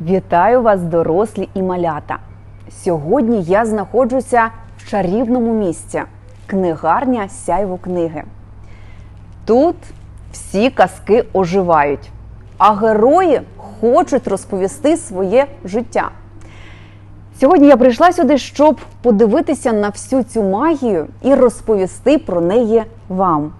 Вітаю вас, дорослі і малята! Сьогодні я знаходжуся в чарівному місці книгарня Сяйво книги. Тут всі казки оживають, а герої хочуть розповісти своє життя. Сьогодні я прийшла сюди, щоб подивитися на всю цю магію і розповісти про неї вам.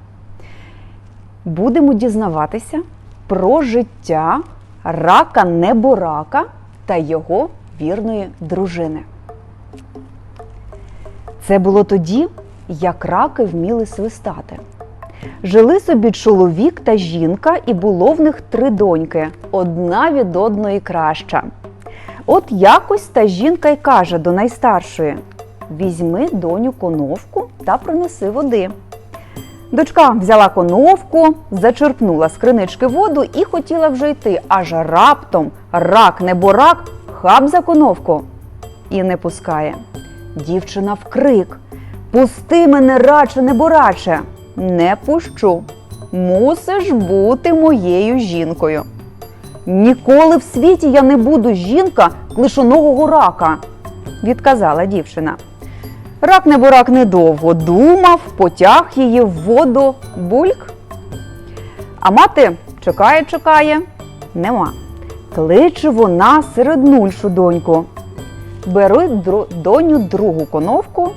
Будемо дізнаватися про життя рака неборака та його вірної дружини. Це було тоді, як раки вміли свистати. Жили собі чоловік та жінка, і було в них три доньки, одна від одної краща. От якось та жінка й каже до найстаршої: Візьми доню коновку та принеси води. Дочка взяла коновку, зачерпнула з кринички воду і хотіла вже йти, аж раптом рак неборак хап за коновку і не пускає. Дівчина вкрик: Пусти мене, раче, небораче! Не пущу. Мусиш бути моєю жінкою. Ніколи в світі я не буду жінка клишоногого рака, відказала дівчина. Рак неборак недовго думав, потяг її в воду бульк. А мати чекає, чекає, нема. Кличе вона середнульшу доньку. Бери доню другу коновку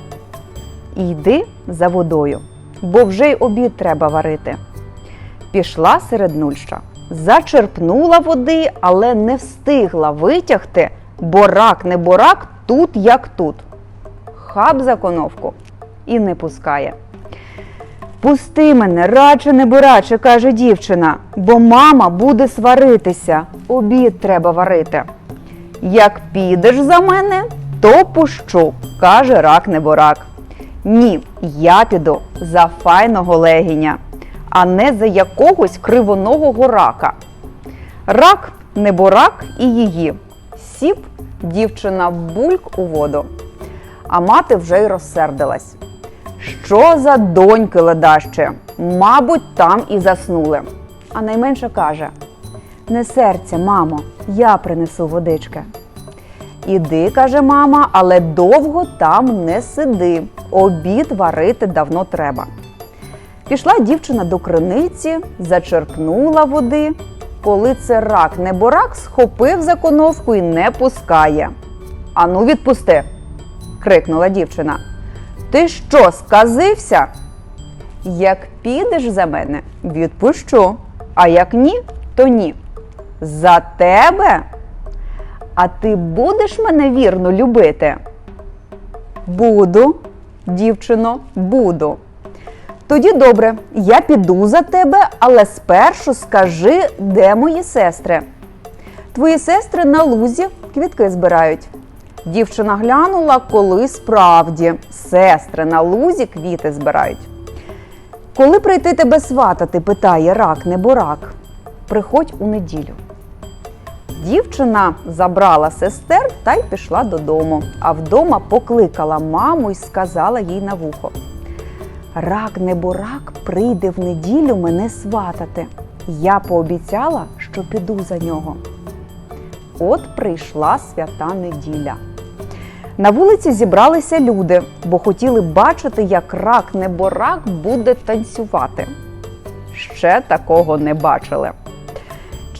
і йди за водою, бо вже й обід треба варити. Пішла середнульша, зачерпнула води, але не встигла витягти, бо рак не борак тут як тут. Хаб за коновку і не пускає. Пусти мене, радше не бураче, каже дівчина, бо мама буде сваритися, обід треба варити. Як підеш за мене, то пущу, каже рак неборак. Ні, я піду за файного легіня, а не за якогось кривоногого рака. Рак неборак і її. Сіп дівчина бульк у воду. А мати вже й розсердилась. Що за доньки ледаще? Мабуть, там і заснули. А найменша каже: Не серця, мамо, я принесу водички. Іди, каже мама, але довго там не сиди. Обід варити давно треба. Пішла дівчина до криниці, зачерпнула води. Коли це рак неборак, схопив за коновку і не пускає. Ану, відпусти, крикнула дівчина. Ти що, сказився? Як підеш за мене, відпущу, а як ні, то ні. За тебе? А ти будеш мене вірно любити? Буду, дівчино, буду. Тоді добре, я піду за тебе, але спершу скажи, де мої сестри. Твої сестри на лузі квітки збирають. Дівчина глянула, коли справді сестри на лузі квіти збирають. Коли прийти тебе сватати, питає рак, не бурак. Приходь у неділю. Дівчина забрала сестер та й пішла додому, а вдома покликала маму і сказала їй на вухо. Рак неборак прийде в неділю мене сватати. Я пообіцяла, що піду за нього. От прийшла свята неділя. На вулиці зібралися люди, бо хотіли бачити, як рак неборак буде танцювати. Ще такого не бачили.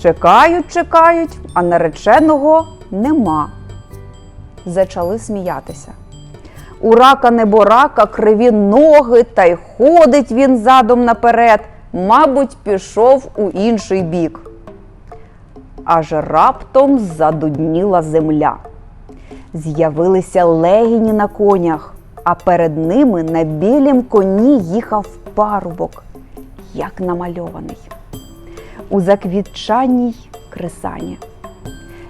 Чекають, чекають, а нареченого нема. Зачали сміятися. У рака неборака криві ноги, та й ходить він задом наперед, мабуть, пішов у інший бік. Аж раптом задудніла земля. З'явилися легіні на конях, а перед ними на білім коні їхав парубок, як намальований, у заквітчаній кресані.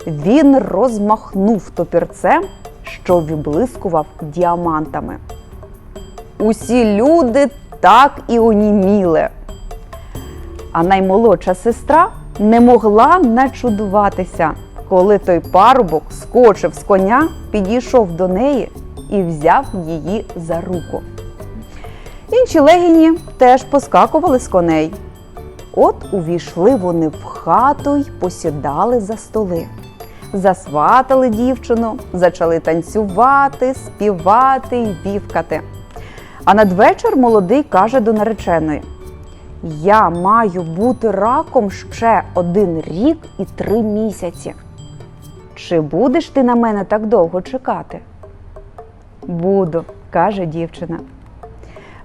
Він розмахнув топірцем, що виблискував діамантами. Усі люди так і оніміли. А наймолодша сестра не могла начудуватися, коли той парубок скочив з коня, підійшов до неї і взяв її за руку. Інші легіні теж поскакували з коней. От увійшли вони в хату й посідали за столи. засватали дівчину, зачали танцювати, співати й вівкати. А надвечір молодий каже до нареченої: Я маю бути раком ще один рік і три місяці. Чи будеш ти на мене так довго чекати? Буду, каже дівчина.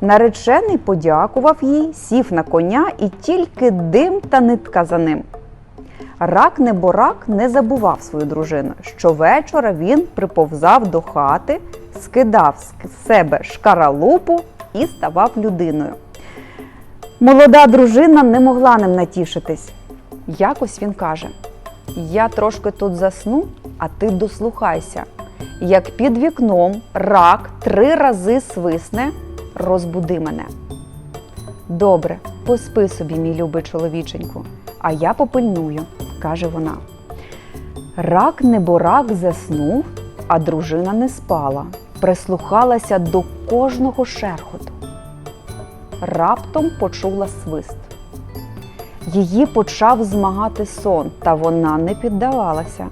Наречений подякував їй, сів на коня і тільки дим та нитка за ним. Рак неборак не забував свою дружину. Щовечора він приповзав до хати, скидав з себе шкаралупу і ставав людиною. Молода дружина не могла ним натішитись. Якось він каже: Я трошки тут засну, а ти дослухайся. Як під вікном рак три рази свисне, розбуди мене. Добре, поспи собі, мій любий чоловіченьку, а я попильную, каже вона. Рак неборак заснув, а дружина не спала, прислухалася до кожного шерхоту. Раптом почула свист. Її почав змагати сон, та вона не піддавалася.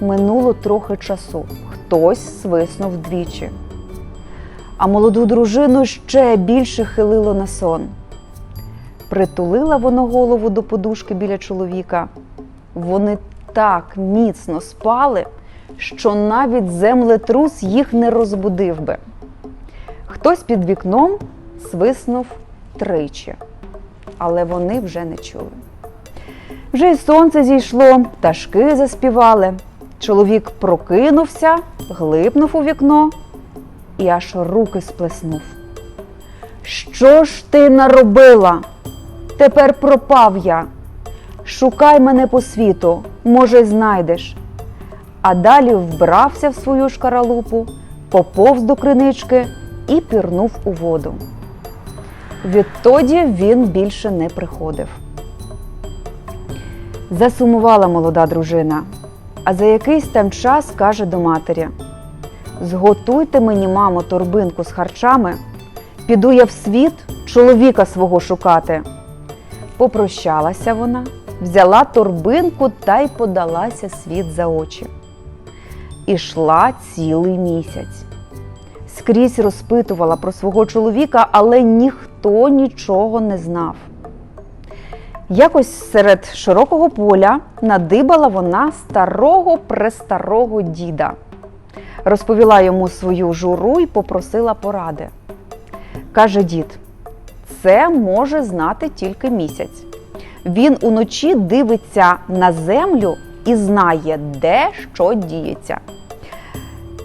Минуло трохи часу. Хтось свиснув двічі. А молоду дружину ще більше хилило на сон. Притулила вона голову до подушки біля чоловіка. Вони так міцно спали, що навіть землетрус їх не розбудив би. Хтось під вікном свиснув тричі, але вони вже не чули. Вже й сонце зійшло, пташки заспівали. Чоловік прокинувся, глипнув у вікно і аж руки сплеснув. Що ж ти наробила? Тепер пропав я. Шукай мене по світу, може, знайдеш. А далі вбрався в свою шкаралупу, поповз до кринички і пірнув у воду. Відтоді він більше не приходив. Засумувала молода дружина, а за якийсь там час каже до матері: Зготуйте мені, мамо, торбинку з харчами, піду я в світ чоловіка свого шукати. Попрощалася вона, взяла торбинку та й подалася світ за очі. Ішла цілий місяць. Скрізь розпитувала про свого чоловіка, але ніхто нічого не знав. Якось серед широкого поля надибала вона старого престарого діда. Розповіла йому свою журу і попросила поради. Каже дід: це може знати тільки місяць. Він уночі дивиться на землю і знає, де що діється.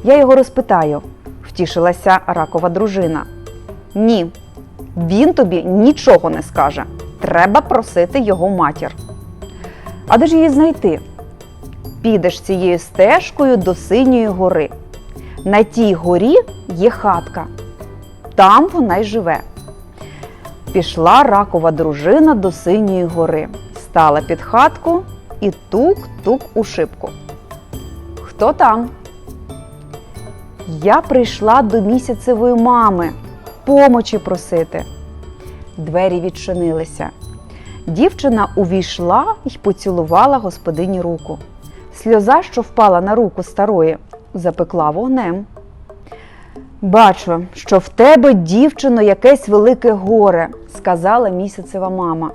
Я його розпитаю, втішилася ракова дружина. Ні, він тобі нічого не скаже. Треба просити його матір. А де ж її знайти? Підеш цією стежкою до синьої гори. На тій горі є хатка. Там вона й живе. Пішла ракова дружина до синьої гори, стала під хатку і тук-тук у шибку. Хто там? Я прийшла до місяцевої мами помочі просити. Двері відчинилися. Дівчина увійшла і поцілувала господині руку. Сльоза, що впала на руку старої, запекла вогнем. Бачу, що в тебе, дівчино, якесь велике горе, сказала місяцева мама.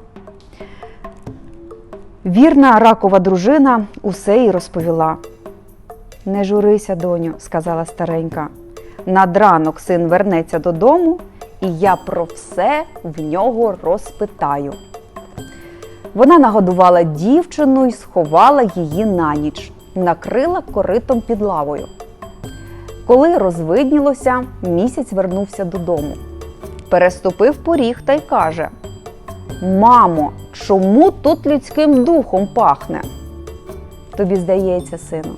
Вірна ракова дружина усе їй розповіла. Не журися, доню, сказала старенька. Над ранок син вернеться додому, і я про все в нього розпитаю. Вона нагодувала дівчину і сховала її на ніч, накрила коритом під лавою. Коли розвиднілося, місяць вернувся додому. Переступив поріг та й каже: Мамо, чому тут людським духом пахне? Тобі здається, сину,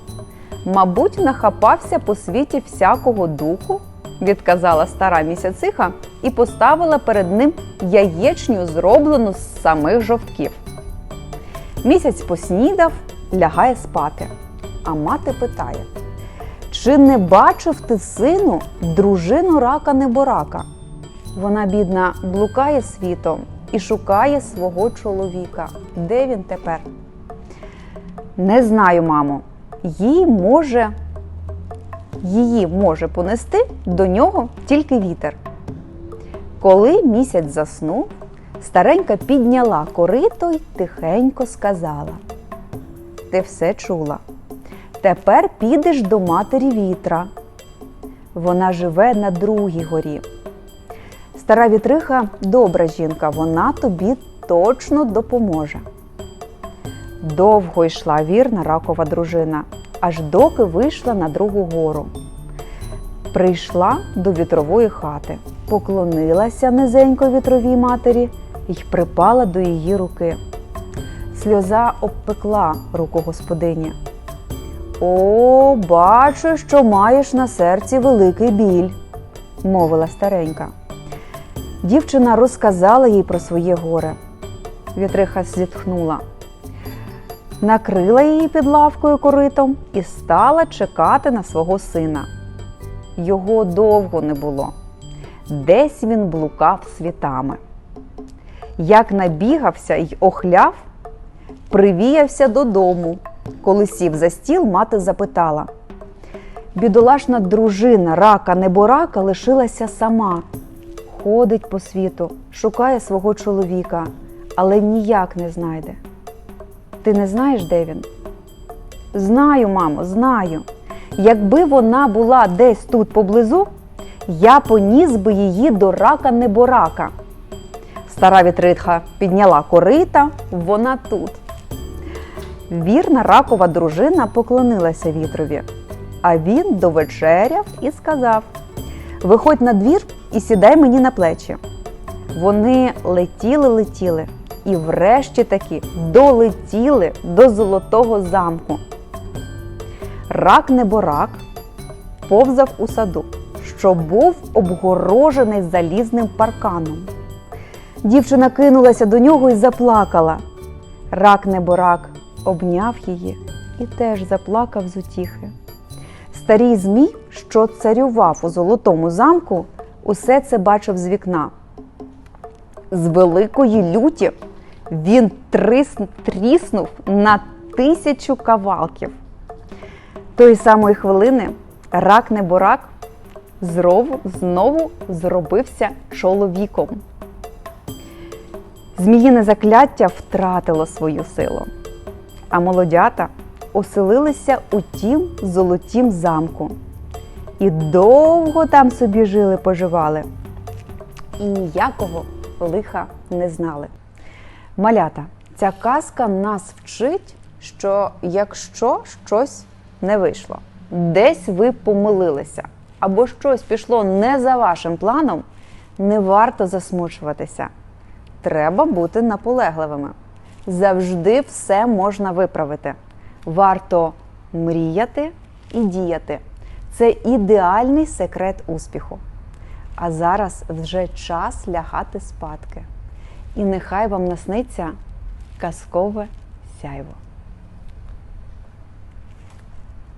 мабуть, нахапався по світі всякого духу, відказала стара місяциха і поставила перед ним яєчню, зроблену з самих жовтків. Місяць поснідав, лягає спати, а мати питає. Чи не бачив ти, сину, дружину рака неборака? Вона, бідна, блукає світом і шукає свого чоловіка. Де він тепер? Не знаю, мамо. Їй може. Її може понести до нього тільки вітер. Коли місяць заснув, старенька підняла корито й тихенько сказала: Ти все чула. Тепер підеш до матері вітра. Вона живе на другій горі. Стара вітриха добра жінка, вона тобі точно допоможе. Довго йшла вірна ракова дружина, аж доки вийшла на другу гору. Прийшла до вітрової хати, поклонилася низенько вітровій матері й припала до її руки. Сльоза обпекла руку господині. О, бачу, що маєш на серці великий біль, мовила старенька. Дівчина розказала їй про своє горе. Вітриха зітхнула, накрила її під лавкою коритом і стала чекати на свого сина. Його довго не було. Десь він блукав світами. Як набігався й охляв, привіявся додому. Коли сів за стіл, мати запитала. Бідолашна дружина рака неборака лишилася сама. Ходить по світу, шукає свого чоловіка, але ніяк не знайде. Ти не знаєш, де він? Знаю, мамо, знаю. Якби вона була десь тут поблизу, я поніс би її до рака неборака. Стара вітритха підняла корита, вона тут. Вірна ракова дружина поклонилася вітрові, а він довечеряв і сказав: Виходь на двір і сідай мені на плечі. Вони летіли, летіли і врешті таки долетіли до золотого замку. Рак неборак повзав у саду, що був обгорожений залізним парканом. Дівчина кинулася до нього і заплакала. Рак неборак обняв її і теж заплакав з утіхи. Старий Змій, що царював у золотому замку, усе це бачив з вікна. З великої люті він трис- тріснув на тисячу кавалків. Тої самої хвилини рак неборак знову, знову зробився чоловіком. Зміїне закляття втратило свою силу, а молодята оселилися у тім золотім замку. І довго там собі жили, поживали, і ніякого лиха не знали. Малята, ця казка нас вчить, що якщо щось не вийшло, десь ви помилилися, або щось пішло не за вашим планом, не варто засмучуватися. Треба бути наполегливими. Завжди все можна виправити. Варто мріяти і діяти. Це ідеальний секрет успіху. А зараз вже час лягати спадки. І нехай вам насниться казкове сяйво.